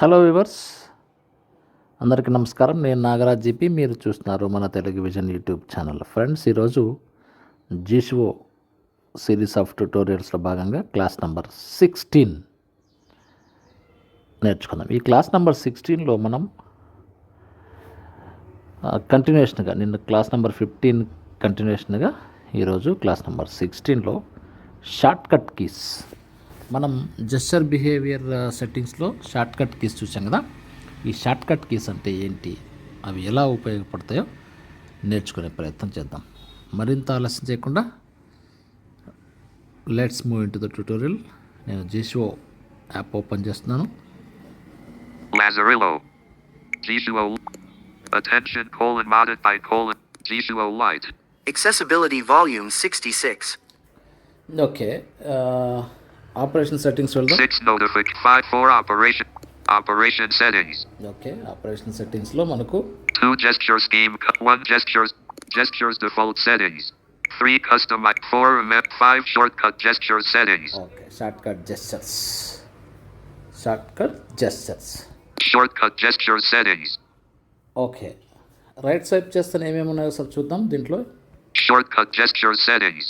Hello viewers అందరికీ నమస్కారం. నేను నాగరాజ్ జీపీ మీరు చూస్తున్నారు మన Telugu vision YouTube channel. Friends ఈరోజు జీషువో సిరీస్ ఆఫ్ ట్యూటోరియల్స్లో భాగంగా క్లాస్ నెంబర్ సిక్స్టీన్ నేర్చుకుందాం. ఈ క్లాస్ నెంబర్ సిక్స్టీన్లో మనం కంటిన్యూషన్గా నిన్న క్లాస్ నెంబర్ ఫిఫ్టీన్ కంటిన్యూషన్గా ఈరోజు క్లాస్ నెంబర్ సిక్స్టీన్లో షార్ట్ కట్ కీస్ మనం జెస్చర్ బిహేవియర్ సెట్టింగ్స్లో షార్ట్ కట్ కీస్ చూసాం కదా ఈ షార్ట్ కట్ కీస్ అంటే ఏంటి అవి ఎలా ఉపయోగపడతాయో నేర్చుకునే ప్రయత్నం చేద్దాం మరింత ఆలస్యం చేయకుండా let's move into the tutorial నేను జీషో యాప్ ఓపెన్ చేస్తున్నాను Lazarillo. Attention colon modified colon. Jisuo light. Accessibility Volume 66. Okay operation settings వెళ్దాం Six notific. Five four operation. Operation settings. Okay operation సెట్టింగ్స్లో మనకు Two gesture scheme. cu- One gestures. Gestures default settings. Three custom. Four map. Five shortcut gesture settings. Okay shortcut gestures shortcut gestures Shortcut gesture settings. Okay right swipe చేస్తే ఏమేమి ఉన్నాయో ఒకసారి చూద్దాం దీంట్లో Shortcut gesture settings.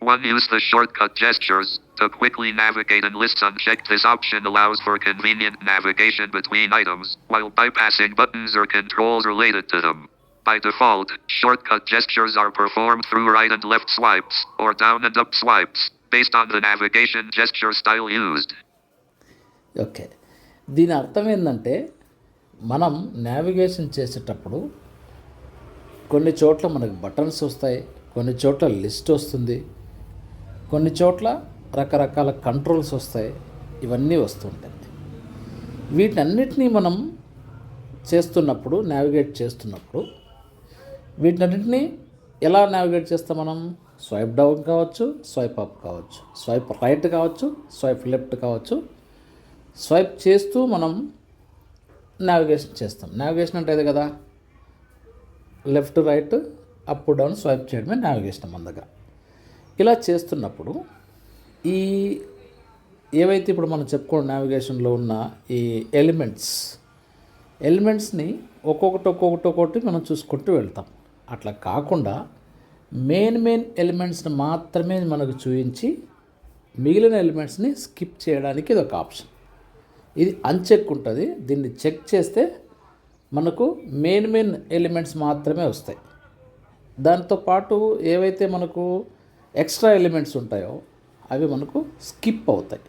One Use the shortcut gestures to quickly navigate and list unchecked. This option allows for convenient navigation between items while bypassing buttons or controls related to them. By default, shortcut gestures are performed through right and left swipes or down and up swipes based on the navigation gesture style used. Okay దీని అర్థం ఏంటంటే మనం navigation చేసేటప్పుడు కొన్ని చోట్ల మనకు buttons వస్తాయి కొన్ని చోట్ల లిస్ట్ వస్తుంది కొన్ని చోట్ల రకరకాల కంట్రోల్స్ వస్తాయి. ఇవన్నీ వస్తుంటాయి వీటన్నిటినీ మనం చేస్తున్నప్పుడు నావిగేట్ చేస్తున్నప్పుడు వీటన్నిటినీ ఎలా నావిగేట్ చేస్తాం మనం? స్వైప్ డౌన్ కావచ్చు స్వైప్ అప్ కావచ్చు స్వైప్ రైట్ కావచ్చు స్వైప్ లెఫ్ట్ కావచ్చు. స్వైప్ చేస్తూ మనం నావిగేషన్ చేస్తాం. నావిగేషన్ అంటే కదా? Left right up down swipe చేయడమే నావిగేషన్ మన దగ్గర. ఇలా చేస్తున్నప్పుడు ఈ ఏవైతే ఇప్పుడు మనం చెప్పుకున్న నావిగేషన్లో ఉన్న ఈ ఎలిమెంట్స్ ఎలిమెంట్స్ని ఒక్కొక్కటి ఒక్కొక్కటి ఒక్కొక్కటి మనం చూసుకుంటూ వెళ్తాం. అట్లా కాకుండా మెయిన్ మెయిన్ ఎలిమెంట్స్ని మాత్రమే మనకు చూపించి మిగిలిన ఎలిమెంట్స్ని స్కిప్ చేయడానికి ఇది ఒక ఆప్షన్ ఇది అన్చెక్ ఉంటుంది. దీన్ని చెక్ చేస్తే మనకు మెయిన్ మెయిన్ ఎలిమెంట్స్ మాత్రమే వస్తాయి. దాంతోపాటు ఏవైతే మనకు ఎక్స్ట్రా ఎలిమెంట్స్ ఉంటాయో అవి మనకు స్కిప్ అవుతాయి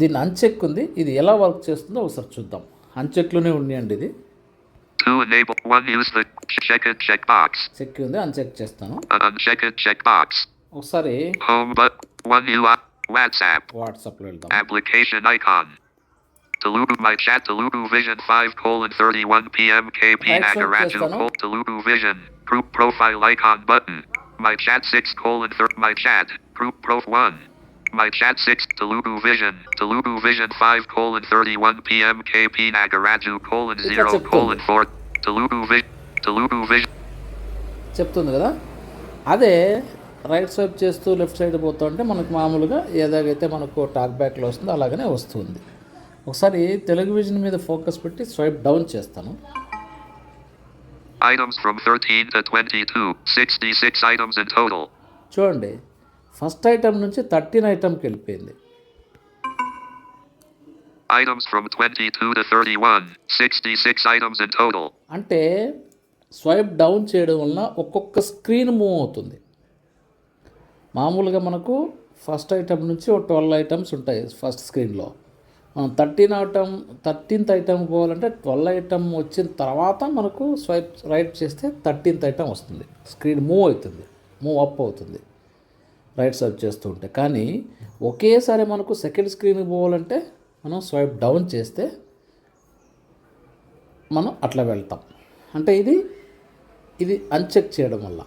దీన్ని అన్చెక్ ఉంది ఇది ఎలా వర్క్ చేస్తుందో ఒకసారి చూద్దాం అన్చెక్లోనే ఉన్నాయండి ఇది 2. Enable 1. Use the check it checkbox. Check ఉంది అన్చెక్ చేస్తాను Uh. ఒకసారి Home but 1 UI. WhatsApp. వాట్సాప్లో వెళ్దాం Application icon. Telugu My Chat Telugu Vision 5 colon 31 PM KP col- Telugu Vision. Group profile icon button. My Chat 6 colon 3 My Chat. Group prof 1. My Chat 6 Telugu Vision. Telugu Vision 5 colon 31 PM KP Nagaraju colon It's a 0 chip colon 4. Telugu Vision. Telugu Vision. చెప్తుంది కదా అదే right swipe చేస్తూ left side పోతుంటే మనకు మామూలుగా ఏదాగైతే మనకు talk బ్యాక్లో వస్తుందో అలాగనే వస్తుంది ఒకసారి తెలుగు విజన్ మీద ఫోకస్ పెట్టి స్వైప్ డౌన్ చేస్తాను Items from 13 to 22. 66 items in total. చూడండి ఫస్ట్ ఐటమ్ నుంచి థర్టీన్ ఐటమ్కి వెళ్ళిపోయింది Items from 22 to 31. 66 items in total. అంటే స్వైప్ డౌన్ చేయడం వలన ఒక్కొక్క స్క్రీన్ మూవ్ అవుతుంది మామూలుగా మనకు ఫస్ట్ ఐటమ్ నుంచి ఒక ట్వెల్వ్ ఐటమ్స్ ఉంటాయి ఫస్ట్ స్క్రీన్లో థర్టీన్ ఐటమ్ థర్టీన్త్ ఐటమ్ పోవాలంటే ట్వెల్వ్ ఐటమ్ వచ్చిన తర్వాత మనకు స్వైప్ రైట్ చేస్తే థర్టీన్త్ ఐటమ్ వస్తుంది. స్క్రీన్ మూవ్ అవుతుంది మూవ్ అప్ అవుతుంది. రైట్ స్వైప్ చేస్తూ ఉంటే. కానీ ఒకేసారి మనకు సెకండ్ స్క్రీన్కి పోవాలంటే మనం స్వైప్ డౌన్ చేస్తే మనం అట్లా వెళ్తాం. అంటే ఇది ఇది అన్చెక్ చేయడం వల్ల.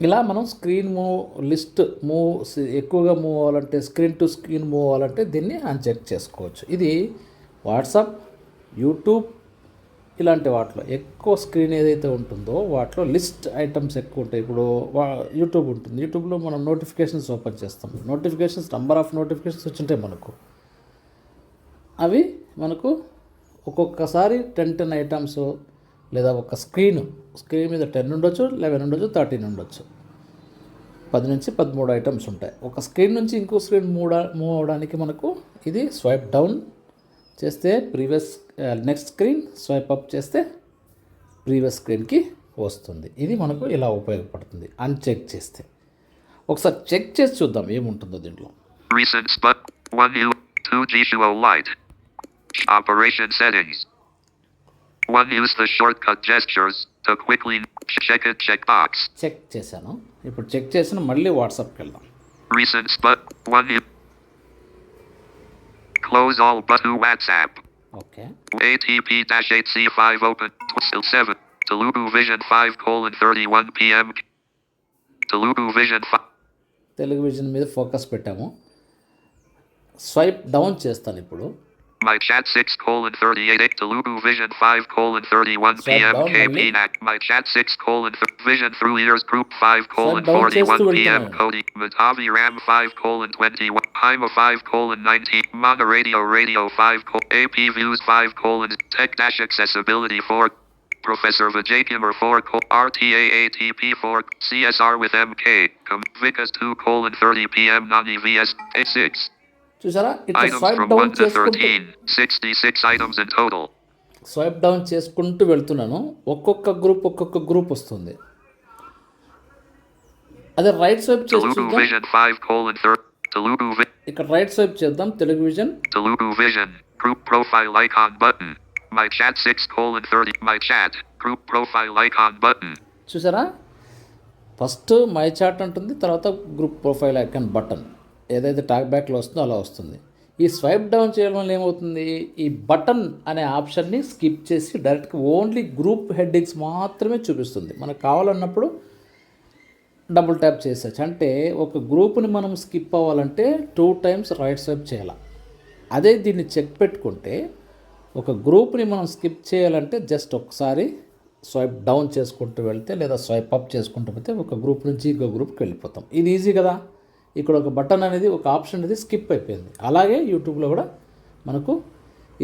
ఇలా మనం స్క్రీన్ మూవ్ లిస్ట్ మూవ్ ఎక్కువగా మూవ్ అవ్వాలంటే స్క్రీన్ టు స్క్రీన్ మూవ్ అవ్వాలంటే దీన్ని అన్చెక్ చేసుకోవచ్చు. ఇది వాట్సాప్ యూట్యూబ్ ఇలాంటి వాటిలో. ఎక్కువ స్క్రీన్ ఏదైతే ఉంటుందో వాటిలో లిస్ట్ ఐటమ్స్ ఎక్కువ ఉంటాయి. ఇప్పుడు వా- యూట్యూబ్ ఉంటుంది. యూట్యూబ్లో మనం నోటిఫికేషన్స్ ఓపెన్ చేస్తాం. నోటిఫికేషన్స్ నంబర్ ఆఫ్ నోటిఫికేషన్స్ వచ్చింటాయి మనకు. అవి మనకు ఒక్కొక్కసారి టెన్ టెన్ ఐటమ్స్ లేదా ఒక స్క్రీన్ స్క్రీన్ మీద టెన్ ఉండొచ్చు లెవెన్ ఉండొచ్చు థర్టీన్ ఉండొచ్చు. పది నుంచి పదమూడు ఐటమ్స్ ఉంటాయి. ఒక స్క్రీన్ నుంచి ఇంకో స్క్రీన్ మూవ్ మూవ్ అవడానికి మనకు ఇది స్వైప్ డౌన్ చేస్తే previous next screen swipe up చేస్తే ప్రీవియస్ స్క్రీన్కి వస్తుంది. ఇది మనకు ఇలా ఉపయోగపడుతుంది అన్చెక్ చేస్తే. ఒకసారి చెక్ చేసి చూద్దాం ఏముంటుందో దీంట్లో. Recent spot, 1 U 2 G Operation settings. 1 use the shortcut gestures to quickly check it checkbox. Check చేశాను ఇప్పుడు చెక్ చేసిన మళ్ళీ వాట్సాప్కి వెళ్దాం Recent but 1 U. Close all but to WhatsApp. Okay ATP 8C5 open. Twistle 7. Telugu Vision 5 colon 31 PM. Telugu Vision 5. Telugu vision మీద focus పెట్టాము swipe down చేస్తాను ఇప్పుడు My chat 6 colon 38 8 Telugu Vision 5 colon 31 PM KP My chat 6 colon th- Vision through ears group 5 colon 41 PM Cody. Matavi Ram 5 colon 21. I'm a 5 colon 19. Mana Radio Radio 5 colon AP Views 5 colon Tech Dash Accessibility 4. Professor Vijay Kumar 4 colon RTAATP 4 CSR with MK. Com- Vikas 2 colon 30 PM Nani VS 6. చూసారా? ఇట్లా swipe down చేసుకుంటూ swipe down చేసుకుంటూ వెళ్తున్నాను. ఒక్కొక్క group ఒక్కొక్క group వస్తుంది. అదే right swipe చేస్తాం ఇక్కడ రైట్ స్వైప్ చేద్దాం. Telugu vision Telugu vision group profile icon button my chat six colon thirty my chat group profile icon button చూసారా? ఫస్ట్ మై చాట్ అంటుంది తర్వాత గ్రూప్ ప్రొఫైల్ ఐకాన్ బటన్ ఏదైతే talk బ్యాక్లో వస్తుందో అలా వస్తుంది. ఈ స్వైప్ డౌన్ చేయడం వల్ల ఏమవుతుంది? ఈ బటన్ అనే ఆప్షన్ని స్కిప్ చేసి డైరెక్ట్గా ఓన్లీ గ్రూప్ హెడ్డింగ్స్ మాత్రమే చూపిస్తుంది. మనకు కావాలన్నప్పుడు డబుల్ ట్యాప్ చేసేచ్చు అంటే ఒక గ్రూప్ని మనం స్కిప్ అవ్వాలంటే టూ టైమ్స్ రైట్ స్వైప్ చేయాలి? అదే దీన్ని చెక్ పెట్టుకుంటే ఒక గ్రూప్ని మనం స్కిప్ చేయాలంటే జస్ట్ ఒకసారి స్వైప్ డౌన్ చేసుకుంటూ వెళ్తే లేదా స్వైప్ అప్ చేసుకుంటూ వెళ్తే ఒక గ్రూప్ నుంచి ఇంకో గ్రూప్కి వెళ్ళిపోతాం. ఇది ఈజీ కదా? ఇక్కడ ఒక బటన్ అనేది ఒక ఆప్షన్ అనేది స్కిప్ అయిపోయింది. అలాగే యూట్యూబ్లో కూడా మనకు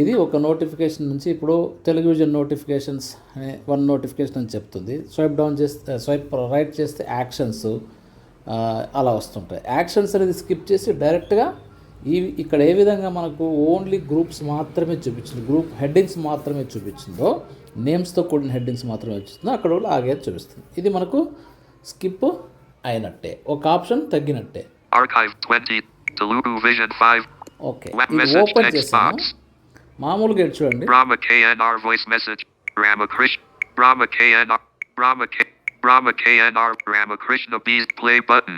ఇది ఒక నోటిఫికేషన్ నుంచి ఇప్పుడు టెలివిజన్ నోటిఫికేషన్స్ అనే వన్ నోటిఫికేషన్ అని చెప్తుంది. స్వైప్ డౌన్ చేస్తే స్వైప్ రైట్ చేస్తే యాక్షన్స్ అలా వస్తుంటాయి. యాక్షన్స్ అనేది స్కిప్ చేసి డైరెక్ట్గా ఈ ఇక్కడ ఏ విధంగా మనకు ఓన్లీ గ్రూప్స్ మాత్రమే చూపించింది గ్రూప్ హెడ్డింగ్స్ మాత్రమే చూపించిందో నేమ్స్తో కూడిన హెడ్డింగ్స్ మాత్రమే చూపిస్తుందో అక్కడ కూడా ఆగే చూపిస్తుంది. ఇది మనకు స్కిప్ అయినట్టే. ఒక ఆప్షన్ తగ్గినట్టే. Archive 20. Telugu Vision 5. Okay Web ఇది message ఓపెన్ text చేసాను box. మామూలుగా ఇది చూడండి Rama KNR voice message. Ramakrishna. Rama KNR. Rama K. Rama KNR. Ramakrishna B's play button.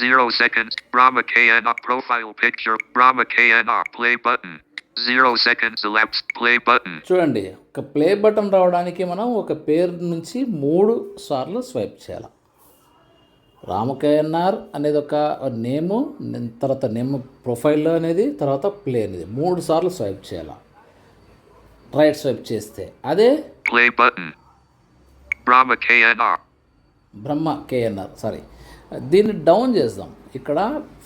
Zero seconds. Rama KNR profile picture. Rama KNR play button. Zero seconds elapsed. Play button. చూడండి ఒక play button రావడానికి మనం ఒక పేరు నుంచి మూడు సార్లు swipe చేయాలి రామకేఎన్ఆర్ అనేది ఒక నేము తర్వాత నేమ్ ప్రొఫైల్ అనేది తర్వాత ప్లే అనేది మూడు సార్లు స్వైప్ చేయాలి రైట్ స్వైప్ చేస్తే అదే button. Rama KNR. Brahma K N R sorry దీన్ని డౌన్ చేద్దాం ఇక్కడ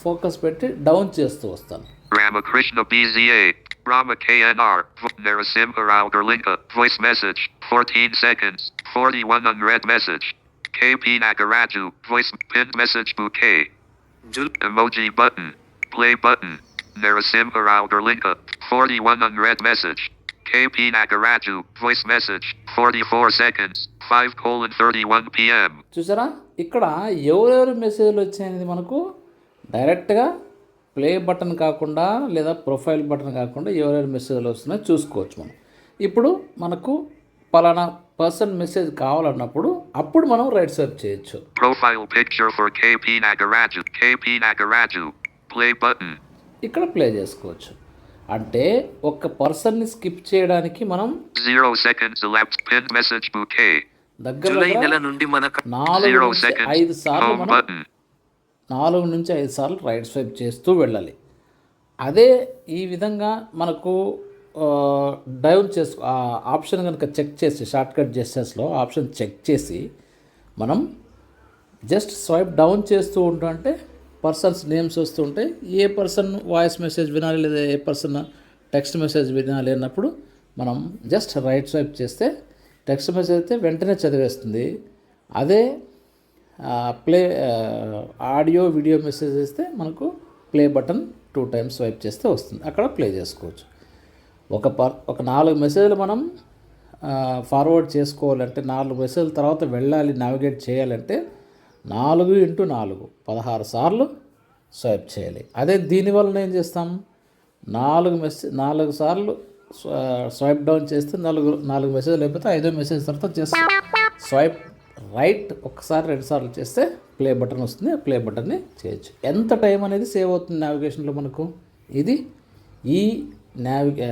ఫోకస్ పెట్టి డౌన్ చేస్తూ వస్తాను Ramakrishna BZA. Rama KNR. Narasimha Rao Garlinka. Voice message. 14 seconds. 41 unread message. KP Nagaraju. Voice pinned message bouquet. Do Emoji button. Play button. Narasimha Rao 41 unread message. KP Nagaraju. Voice message. 44 seconds. 5 colon 31 p.m. చూసారా ఇక్కడ ఎవరెవరు మెసేజ్లు వచ్చాయనేది మనకు డైరెక్ట్గా play button కాకుండా లేదా profile button కాకుండా ఎవరెవరు మెసేజ్లు వస్తున్నాయో చూసుకోవచ్చు మనం ఇప్పుడు మనకు పలానా పర్సన్ మెసేజ్ కావాలన్నప్పుడు అప్పుడు మనం రైట్ స్వైప్ చేయొచ్చు Profile picture for KP Nagaraju. KP Nagaraju. Play button. ఇక్కడ ప్లే చేసుకోవచ్చు అంటే ఒక పర్సన్ని స్కిప్ చేయడానికి మనం Zero seconds elapsed. Pinned message bouquet. దగ్గర నెల నుండి మన నాలుగు. ఐదు సార్లు మనం. నాలుగు నుంచి ఐదు సార్లు రైట్ స్వైప్ చేస్తూ వెళ్ళాలి అదే ఈ విధంగా మనకు డైవ్ డౌన్ చేసు ఆ ఆప్షన్ కనుక చెక్ చేసి షార్ట్కట్ జెస్టర్స్లో ఆప్షన్ చెక్ చేసి మనం జస్ట్ స్వైప్ డౌన్ చేస్తూ ఉంటుంటే పర్సన్స్ నేమ్స్ వస్తుంటాయి ఏ పర్సన్ వాయిస్ మెసేజ్ వినాలి లేదా ఏ పర్సన్ టెక్స్ట్ మెసేజ్ వినాలి అన్నప్పుడు మనం జస్ట్ రైట్ స్వైప్ చేస్తే టెక్స్ట్ మెసేజ్ అయితే వెంటనే చదివేస్తుంది. అదే ప్లే ఆడియో వీడియో మెసేజ్ ఇస్తే మనకు play button two times swipe చేస్తే వస్తుంది. అక్కడ ప్లే చేసుకోవచ్చు. ఒక పర్ ఒక నాలుగు మెసేజ్లు మనం ఫార్వర్డ్ చేసుకోవాలంటే నాలుగు మెసేజ్ల తర్వాత వెళ్ళాలి నావిగేట్ చేయాలంటే నాలుగు ఇంటూ నాలుగు. పదహారు సార్లు స్వైప్ చేయాలి. అదే దీనివల్ల ఏం చేస్తాం? నాలుగు మెసేజ్ నాలుగు సార్లు స్వైప్ డౌన్ చేస్తే నాలుగు నాలుగు మెసేజ్ లేకపోతే ఐదో మెసేజ్ తర్వాత చేస్తాం. స్వైప్ రైట్ ఒకసారి రెండు సార్లు చేస్తే ప్లే బటన్ వస్తుంది. ఆ ప్లే బటన్ని చేయొచ్చు. ఎంత టైం అనేది సేవ్ అవుతుంది నావిగేషన్లో మనకు? ఇది ఈ నావిగే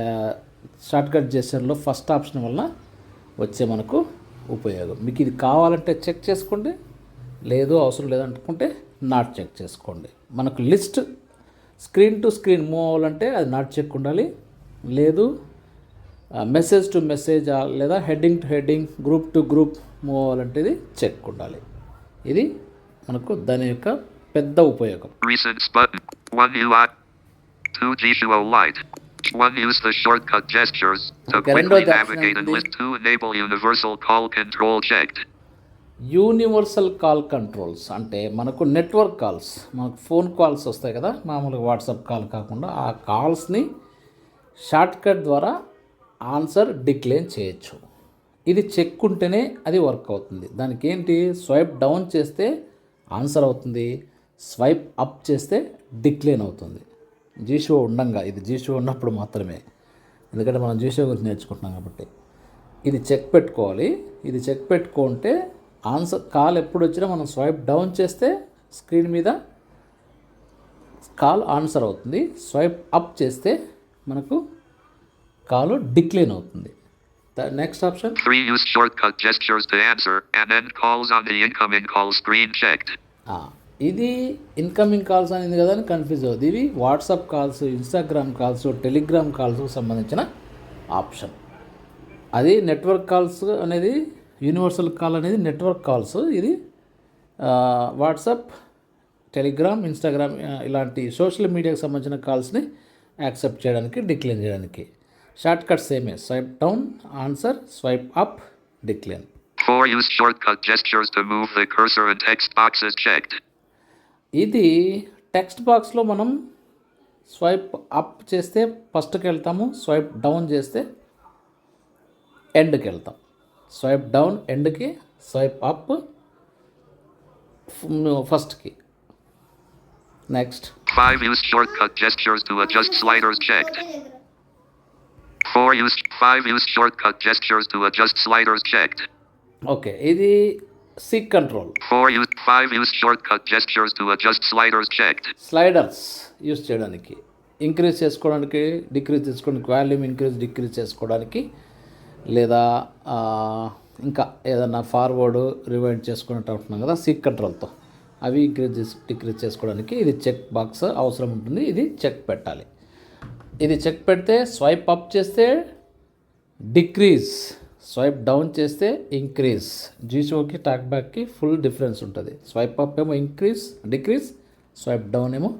షార్ట్కట్ జెస్చర్లో ఫస్ట్ ఆప్షన్ వల్ల వచ్చే మనకు ఉపయోగం. మీకు ఇది కావాలంటే చెక్ చేసుకోండి లేదు అవసరం లేదనుకుంటే నాట్ చెక్ చేసుకోండి. మనకు list screen to screen move అవ్వాలంటే అది నాట్ చెక్ ఉండాలి. లేదు మెసేజ్ టు మెసేజ్ లేదా heading to heading group to group move అవ్వాలంటే ఇది చెక్ ఉండాలి. ఇది మనకు దాని యొక్క పెద్ద ఉపయోగం. 1 UI. 2 G2O Lite. 1 use the shortcut gestures to quickly navigate and list 2 enable universal call control checked. Universal call controls అంటే మనకు నెట్వర్క్ కాల్స్ మనకు ఫోన్ కాల్స్ వస్తాయి కదా మామూలుగా వాట్సాప్ కాల్ కాకుండా ఆ కాల్స్ని షార్ట్కట్ ద్వారా ఆన్సర్ డిక్లేర్ చేయొచ్చు ఇది చెక్ ఉంటేనే అది వర్క్ అవుతుంది దానికి ఏంటి స్వైప్ డౌన్ చేస్తే ఆన్సర్ అవుతుంది స్వైప్ అప్ చేస్తే డిక్లేన్ అవుతుంది జీషో ఉండంగా. ఇది జీషో ఉన్నప్పుడు మాత్రమే. ఎందుకంటే మనం జీషో గురించి నేర్చుకుంటున్నాం కాబట్టి. ఇది చెక్ పెట్టుకోవాలి. ఇది చెక్ పెట్టుకుంటే ఆన్సర్ కాల్ ఎప్పుడు వచ్చినా మనం స్వైప్ డౌన్ చేస్తే స్క్రీన్ మీద కాల్ ఆన్సర్ అవుతుంది. స్వైప్ అప్ చేస్తే మనకు కాల్ డిక్లైన్ అవుతుంది. Next option. 3 use shortcut gestures to answer and end calls on the incoming call screen checked. ఇది ఇన్కమింగ్ కాల్స్ అనేది కదా అని కన్ఫ్యూజ్ అవుతుంది. ఇవి WhatsApp calls Instagram calls Telegram కాల్స్కు సంబంధించిన ఆప్షన్ అది నెట్వర్క్ కాల్స్ అనేది యూనివర్సల్ కాల్ అనేది నెట్వర్క్ కాల్స్ ఇది వాట్సాప్ టెలిగ్రామ్ ఇన్స్టాగ్రామ్ ఇలాంటి సోషల్ మీడియాకి సంబంధించిన కాల్స్ని యాక్సెప్ట్ చేయడానికి డిక్లైన్ చేయడానికి. షార్ట్ కట్ సేమే swipe down answer swipe up decline Four use shortcut gestures to move the cursor and text boxes checked. ఇది టెక్స్ట్ బాక్స్లో మనం స్వైప్ అప్ చేస్తే ఫస్ట్కి వెళ్తాము స్వైప్ డౌన్ చేస్తే ఎండ్కి వెళ్తాం స్వైప్ డౌన్ ఎండ్కి స్వైప్ అప్ ఫస్ట్కి next five use shortcut gestures to adjust sliders check four use five use shortcut gestures to sliders check okay ఇది seek control 4 use 5 use shortcut gestures to adjust sliders checked. Sliders use చేయడానికి increase చేసుకోవడానికి decrease చేసుకోవడానికి volume increase decrease చేసుకోవడానికి లేదా ఇంకా ఏదన్నా forward rewind చేసుకున్నట్టు ఉంటున్నాం కదా సీక్ కంట్రోల్తో అవి ఇంక్రీజ్ డిక్రీజ్ చేసుకోవడానికి ఇది చెక్ బాక్స్ అవసరం ఉంటుంది ఇది చెక్ పెట్టాలి. ఇది చెక్ పెడితే స్వైప్ అప్ చేస్తే డిక్రీజ్ స్వైప్ డౌన్ చేస్తే ఇంక్రీజ్ జీషోకి టాక్ బ్యాక్కి ఫుల్ డిఫరెన్స్ ఉంటుంది. స్వైప్ అప్ ఏమో ఇంక్రీజ్ డిక్రీజ్ స్వైప్ డౌన్ ఏమో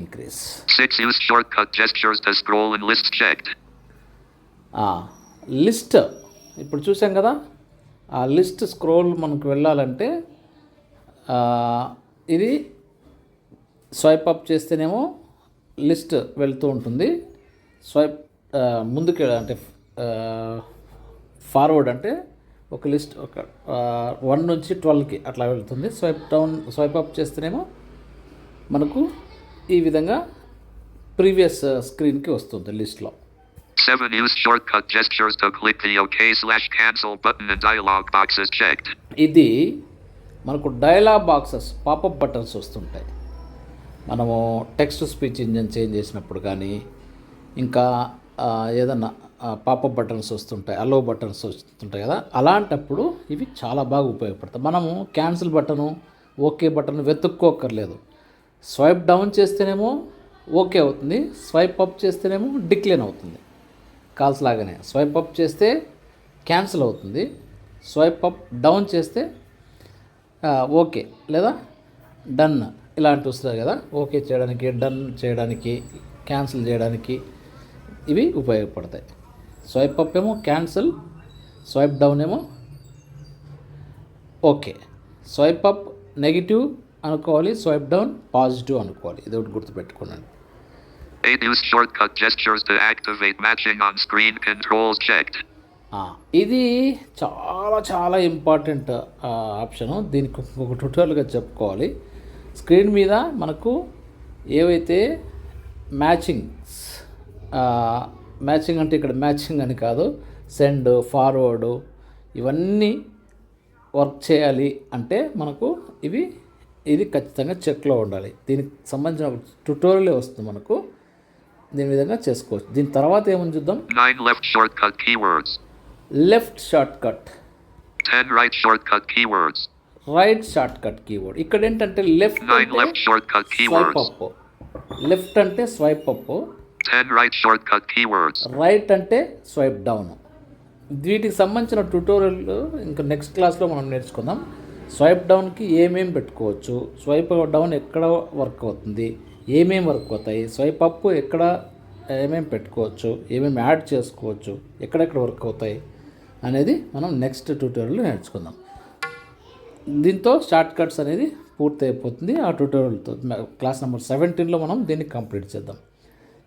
increase 6 use shortcut gestures to scroll and lists checked. List ఇప్పుడు చూసాం కదా ఆ లిస్ట్ స్క్రోల్ మనకు వెళ్ళాలంటే ఇది స్వైప్ అప్ చేస్తేనేమో లిస్ట్ వెళ్తూ ఉంటుంది. స్వైప్ ముందుకు అంటే ఫార్వర్డ్ అంటే ఒక లిస్ట్ ఒక వన్ నుంచి ట్వెల్వ్కి అట్లా వెళ్తుంది. స్వైప్ డౌన్ స్వైప్ అప్ చేస్తేనేమో మనకు ఈ విధంగా ప్రీవియస్ స్క్రీన్కి వస్తుంది లిస్ట్లో. 7 use shortcut gestures to click the OK slash cancel button dialog checked. ఇది మనకు డైలాగ్ బాక్సెస్ పాపప్ బటన్స్ వస్తుంటాయి. మనము టెక్స్ట్ స్పీచ్ ఇంజన్ చేంజ్ చేసినప్పుడు కానీ ఇంకా ఏదన్నా పాపప్ బటన్స్ వస్తుంటాయి అలో బటన్స్ వస్తుంటాయి కదా. అలాంటప్పుడు ఇవి చాలా బాగా ఉపయోగపడతాయి. మనము క్యాన్సిల్ బటను ఓకే బటన్ వెతుక్కోక్కర్లేదు. స్వైప్ డౌన్ చేస్తేనేమో ఓకే అవుతుంది. స్వైప్ అప్ చేస్తేనేమో డిక్లైన్ అవుతుంది. కాల్స్ లాగానే. స్వైప్ అప్ చేస్తే క్యాన్సిల్ అవుతుంది. స్వైప్ అప్ డౌన్ చేస్తే ఓకే లేదా డన్ ఇలాంటి వస్తుంది కదా. ఓకే చేయడానికి డన్ చేయడానికి క్యాన్సిల్ చేయడానికి ఇవి ఉపయోగపడతాయి. స్వైప్ అప్ ఏమో క్యాన్సిల్. స్వైప్ డౌన్ ఏమో. ఓకే. స్వైప్ అప్ నెగిటివ్ అనుకోవాలి స్వైప్ డౌన్ పాజిటివ్ అనుకోవాలి. ఇది ఒకటి గుర్తుపెట్టుకోనండి 8 use shortcut gestures to activate matching on screen controls checked. ఆ, ఇది చాలా చాలా ఇంపార్టెంట్ ఆప్షను దీనికి ఒక ట్యూటోరియల్గా చెప్పుకోవాలి. స్క్రీన్ మీద మనకు ఏవైతే మ్యాచింగ్స్ మ్యాచింగ్ అంటే ఇక్కడ మ్యాచింగ్ అని కాదు. సెండ్ ఫార్వర్డ్ ఇవన్నీ వర్క్ చేయాలి అంటే మనకు ఇవి ఇది ఖచ్చితంగా చెక్లో ఉండాలి. దీనికి సంబంధించిన ట్యూటోరియలే వస్తుంది మనకు. దీని విధంగా చేసుకోవచ్చు. దీని తర్వాత ఏమని చూద్దాం? 9 left shortcut keywords. Left shortcut 10 right shortcut keywords. Right shortcut keyboard ఇక్కడ ఏంటంటే left 9 left shortcut swipe keywords. Up. Left అంటే స్వైప్ అప్. రైట్ అంటే స్వైప్ డౌన్ వీటికి సంబంధించిన ట్యూటోరియల్ ఇంకా నెక్స్ట్ క్లాస్లో మనం నేర్చుకుందాం. స్వైప్ డౌన్కి ఏమేమి పెట్టుకోవచ్చు? స్వైప్ డౌన్ ఎక్కడ వర్క్ అవుతుంది? ఏమేమి వర్క్ అవుతాయి? స్వైప్ అప్ ఎక్కడ ఏమేమి పెట్టుకోవచ్చు? ఏమేమి యాడ్ చేసుకోవచ్చు? ఎక్కడెక్కడ వర్క్ అవుతాయి? అనేది మనం నెక్స్ట్ ట్యూటోరియల్లో నేర్చుకుందాం. దీంతో షార్ట్ కట్స్ అనేది పూర్తి అయిపోతుంది ఆ ట్యూటోరియల్తో క్లాస్ నెంబర్ సెవెంటీన్లో మనం దీన్ని కంప్లీట్ చేద్దాం.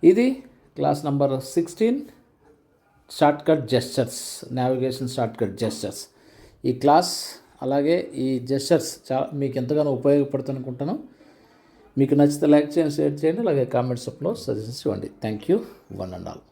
ఇది class number sixteen shortcut gestures gestures navigation shortcut gestures. Gestures ఈ క్లాస్ అలాగే ఈ జెస్చర్స్ చా మీకు ఎంతగానో ఉపయోగపడుతుంది అనుకుంటాను మీకు నచ్చితే లైక్ చేయండి షేర్ చేయండి అలాగే కామెంట్స్లో సజెషన్స్ ఇవ్వండి. Thank you one and all.